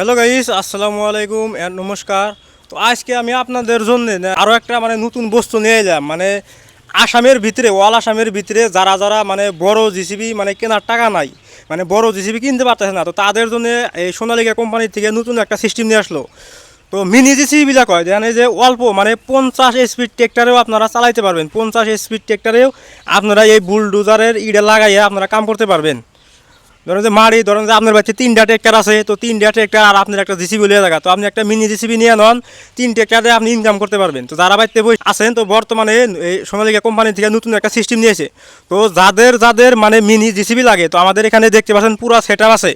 Hello guys আসসালামু আলাইকুম নমস্কার তো আজকে আমি আপনাদের জন্য আরও একটা মানে নতুন বস্তু নিয়ে এলাম। মানে আসামের ভিতরে, ওয়াল আসামের ভিতরে যারা যারা মানে বড় জিসিবি মানে কেনার টাকা নাই মানে বড় জিসিবি কিনতে পারতেছে না, তো তাদের জন্য এই সোনালিকা কোম্পানি থেকে নতুন একটা সিস্টেম নিয়ে আসলো। তো মিনি জিসিবিলা কয় যেখানে যে অল্প মানে পঞ্চাশ স্পিড ট্রেক্টরেও আপনারা চালাইতে পারবেন। পঞ্চাশ স্পিড ট্রেক্টরেও আপনারা এই বুলডোজারের ইডে লাগাইয়ে আপনারা কাম করতে পারবেন। ধরেন যে মারি ধরেন যে আপনার বাড়িতে তিনটা ট্রেক্টর আছে, তো তিনটা ট্রেক্টর আর আপনার একটা জিসিবি লিয়ে জায়গা। তো আপনি একটা মিনি জিসিবি নিয়ে নন, তিন ট্রেক্টরে আপনি ইনকাম করতে পারবেন। তো যারা বাড়িতে বই আছেন, তো বর্তমানে এই সোনালিকা কোম্পানি থেকে নতুন একটা সিস্টেম নিয়েছে। তো যাদের যাদের মানে মিনি জিসিবি লাগে, তো আমাদের এখানে দেখতে পাচ্ছেন পুরো সেট আছে।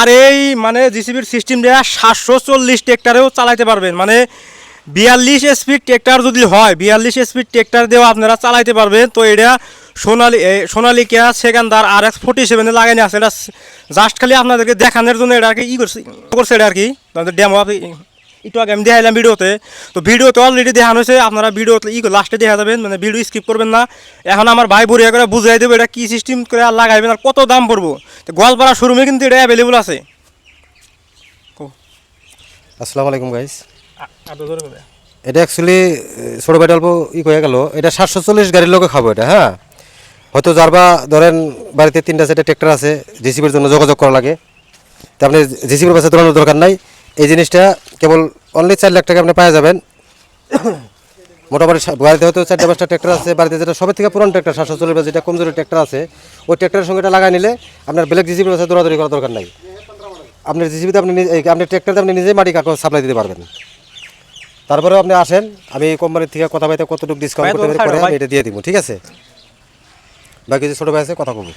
আর এই মানে জিসিবির সিস্টেম দেওয়া সাতশো চল্লিশ ট্রেক্টরেও চালাইতে পারবেন। মানে বিয়াল্লিশ স্পিড ট্রেক্টর যদি হয়, বিয়াল্লিশ স্পিড ট্রেক্টর দিয়েও আপনারা চালাইতে পারবেন। তো এটা Sonali Sonalika Sikander R X forty সেভেনে লাগাইনি আছে। এটা জাস্ট খালি আপনাদেরকে দেখানোর জন্য এটা আর কি ই করছে করছে এটা আর কি। তাদের ডেমো একটু আগে আমি দেখাইলাম ভিডিওতে। তো ভিডিওতে অলরেডি দেখানো হয়েছে আপনারা ভিডিওতে ই লাস্টে দেখা যাবেন মানে ভিডিও স্কিপ করবেন না। এখন আমার ভাই বুড়িয়া করে বুঝাই দেবো এটা কী সিস্টেম করে আর লাগাইবেন আর কত দাম পড়ব। তো গোয়ালপাড়া শোরুমে কিন্তু এটা অ্যাভেলেবল আছে। আসসালামু আলাইকুম গাইস। এটা অ্যাকচুয়ালি ছোটো ভাইটা অল্প ই হয়ে গেল। এটা সাতশো চল্লিশ গাড়ির লোকে খাব এটা হ্যাঁ? হয়তো যার বা ধরেন বাড়িতে তিনটা চারটা ট্র্যাক্টর আছে জেসিবির জন্য যোগাযোগ করা লাগে। তো আপনি জেসিবির পাশে দৌড়ানোর দরকার নাই। এই জিনিসটা কেবল অনলি চার লাখ টাকা আপনি পাওয়া যাবেন। মোটামুটি বাড়িতে হয়তো চারটা পাঁচটা ট্র্যাক্টর আছে বাড়িতে যেটা সবের থেকে পুরান ট্র্যাক্টর সাতশো চল্লিশ যেটা কমজোরি ট্র্যাক্টর আছে ওই ট্র্যাক্টরের সঙ্গে এটা লাগাই নিলে আপনার ব্ল্যাক জেসিবির পাশে দৌড়াদৌড়ি করার দরকার নাই। আপনার জেসিবিতে আপনি আপনি ট্র্যাক্টরতে আপনি নিজেই মাটি কাকো সাপ্লাই দিতে পারবেন। তারপরেও আপনি আসেন আমি এই কোম্পানির থেকে কথা বলতে কতটুকু ডিসকাউন্ট করতে পারি। এটা দিয়ে দিব ঠিক আছে? বাকি যে ছোটো ভাই আছে, কথা কব।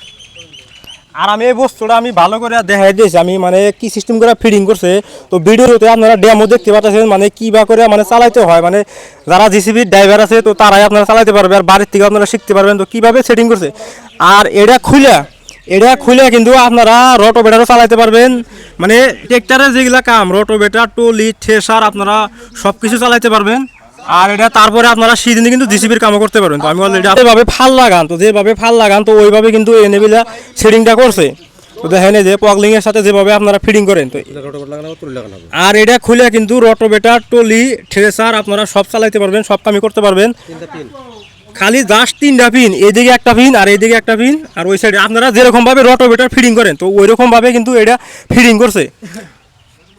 আর আমি এই বস্তুটা আমি ভালো করে দেখাই দিয়েছি, আমি মানে কি সিস্টেম করে ফিডিং করছে, তো ভিডিওতে আপনারা ডেমো দেখতে পাচ্ছেন মানে কি বা করে মানে চালাইতে হয় মানে যারা জিসিবির ড্রাইভার আছে, তো তারাই আপনারা চালাইতে পারবে, আর বাড়ির থেকে আপনারা শিখতে পারবেন, তো কীভাবে সেটিং করছে। আর এটা খুলে এটা খুলে কিন্তু আপনারা রটোবেটারও চালাইতে পারবেন মানে ট্রেক্টরের যেগুলা কাম রটোবেটার টলি থ্রেসার আপনারা সব কিছু চালাইতে পারবেন। আর এটা তারপরে আপনারা সিজনে কিন্তু জিসিবির কামও করতে পারবেন। তো আমি অলরেডি যেভাবে ফাল লাগান তো যেভাবে ফাল লাগান তো ওইভাবে কিন্তু এনেবিলা সেটিংটা করছে। তো দেখেন এই যে পগলিং এর সাথে যেভাবে আপনারা ফিডিং করেন তো আর এটা খুলে কিন্তু রটোবেটার টলি থ্রেসার আপনারা সব চালাইতে পারবেন সব কামই করতে পারবেন। খালি জাস্ট তিনটা পিন এইদিকে একটা পিন আর এইদিকে একটা পিন আর ওই সাইডে আপনারা যেরকম ভাবে রটোবেটার ফিডিং করেন তো ওই রকম ভাবে কিন্তু এটা ফিডিং করছে।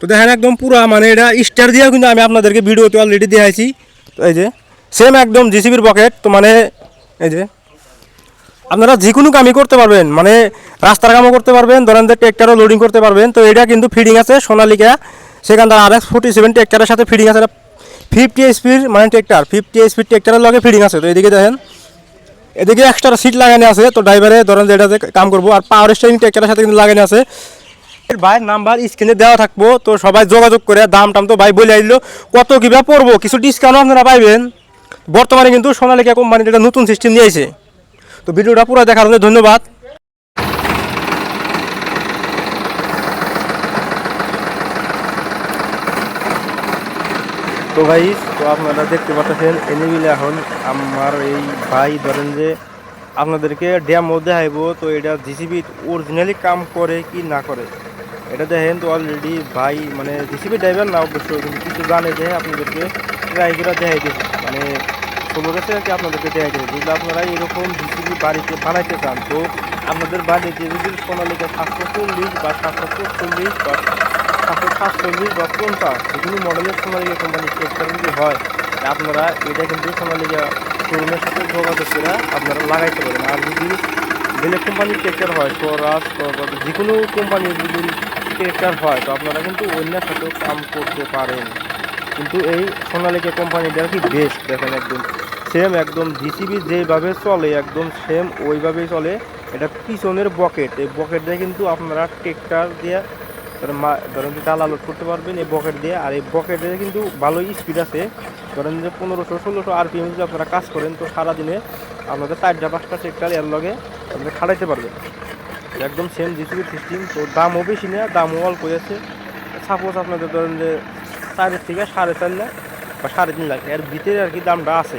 তো দেখেন একদম পুরো মানে এটা স্টার দিয়েও কিন্তু আমি আপনাদেরকে ভিডিওতে অলরেডি দেখাইছি। এই যে সেম একদম জিসিবির পকেট তো মানে এই যে, আপনারা যে কোনো কামই করতে পারবেন মানে রাস্তার কামও করতে পারবেন, ধরেন যে ট্রেক্টারও লোডিং করতে পারবেন, তো এটা কিন্তু ফিডিং আছে সোনালিকা, সেখান থেকে আর এক্স ফোর্টি সেভেন ট্রেক্টারের সাথে ফিডিং আছে ফিফটি এসপির মানে ট্রেক্টার ফিফটি এসপির ট্রেক্টারের লগে ফিডিং আছে, তো এদিকে দেখেন, এদিকে এক্সট্রা সিট লাগানো আছে, তো ড্রাইভারে ধরেন যে এটাতে কাম করব, আর পাওয়ার স্টেরিং ট্রেক্টারের সাথে কিন্তু লাগানো আছে ভাইয়ের নাম্বার স্ক্রিনে দেওয়া থাকব। তো সবাই যোগাযোগ করে দাম টাম তো ভাই বলে আইলো। কত কিবা পড়ব? কিছু ডিসকাউন্ট আপনারা পাইবেন। বর্তমানে কিন্তু সোনালিকা কোম্পানির একটা নতুন সিস্টেম নিয়েছে তো ভিডিওটা পুরো দেখার জন্য ধন্যবাদ। তো ভাই, তো আপনারা দেখতে পাচ্ছেন এনিমিলে এখন আমার এই ভাই ধরেন যে আপনাদেরকে ড্যামও দেখাইব। তো এটা জিসিবি অরিজিনালি কাম করে কি না করে? এটা দেখেন তো অলরেডি ভাই মানে জিসিবি ড্রাইভার না অবশ্যই কিন্তু কিছু জানে যে আপনাদেরকে ট্রাই করে দেখাই দিচ্ছে মানে ষোলো গেছে আর কি আপনাদেরকে দেখাই দিচ্ছে যদি আপনারা এরকম জিসিবি বাড়িতে বানাইতে চান, তো আপনাদের বাড়িতে যদি সোনালিকা সাতশো চল্লিশ বা সাতশো চল্লিশ বা সাতশো সাতচল্লিশ বা পঞ্চাশ বিভিন্ন মডেলের সোনালিকা কোম্পানির ট্রেক্টর যদি হয় আপনারা এটা কিন্তু সোনালিকা শোরুমের সাথে যোগাযোগ করে আপনারা লাগাইতে পারেন। আর যদি বেলেগ কোম্পানির ট্রেক্টর হয়, স্বরাজ যে কোনো কোম্পানির যদি ট্রেক্টর হয়, তো আপনারা কিন্তু অন্যের সাথেও কাম করতে পারেন। কিন্তু এই সোনালিকা কোম্পানিটা আর কি বেস্ট দেখেন একদম সেম একদম জিসিবি যেভাবে চলে, একদম সেম ওইভাবেই চলে। এটা পিছনের বকেট এই বকেট দিয়ে কিন্তু আপনারা ট্রেক্টর দিয়ে ধরেন ডালা লোড করতে পারবেন এই বকেট দিয়ে। আর এই বকেট দিয়ে কিন্তু ভালোই স্পিড আছে। ধরেন যে পনেরোশো, ষোলোশো আরপিএম যদি আপনারা কাজ করেন, তো সারাদিনে আপনাদের চারটা পাঁচটা ট্রেক্টর এর লগে আপনারা খাটাইতে পারবেন। একদম সেম জিসিবি সিস্টেম তো দামও বেশি না, দামও অল্প আছে। সাপোজ আপনাদের ধরেন যে চারের থেকে সাড়ে চার লাখ বা সাড়ে তিন লাখ, এর ভিতরে আর কি দামটা আছে।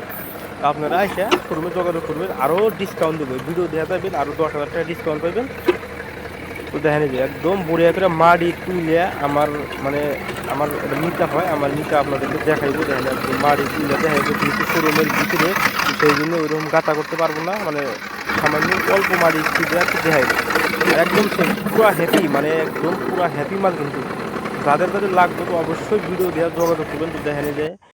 আপনারা এসে শোরুমে যোগাযোগ করবেন আরও ডিসকাউন্ট দেবে। ভিডিও দেওয়া পাবেন আরও দশ হাজার টাকা ডিসকাউন্ট পাবেন তো এই যে একদম বড়িয়া করে মাটি তুলে আমার মানে আমার নিতে হয়, আমার নিতে আপনাদেরকে দেখাইবো। দেখেন মাটি তুলে দেখাইবো যেহেতু শোরুমের ভিতরে সেই জন্য ওইরকম গাঁথা করতে পারব না মানে সামান্য অল্প মারি একটু দেখাইবো আর একদম পুরো হ্যাপি মানে একদম পুরো হ্যাপি মাল কিন্তু। যাদের যাদের লাগবে তো অবশ্যই ভিডিও দেওয়ার যোগাযোগ করবেন, তো দেখা এই যে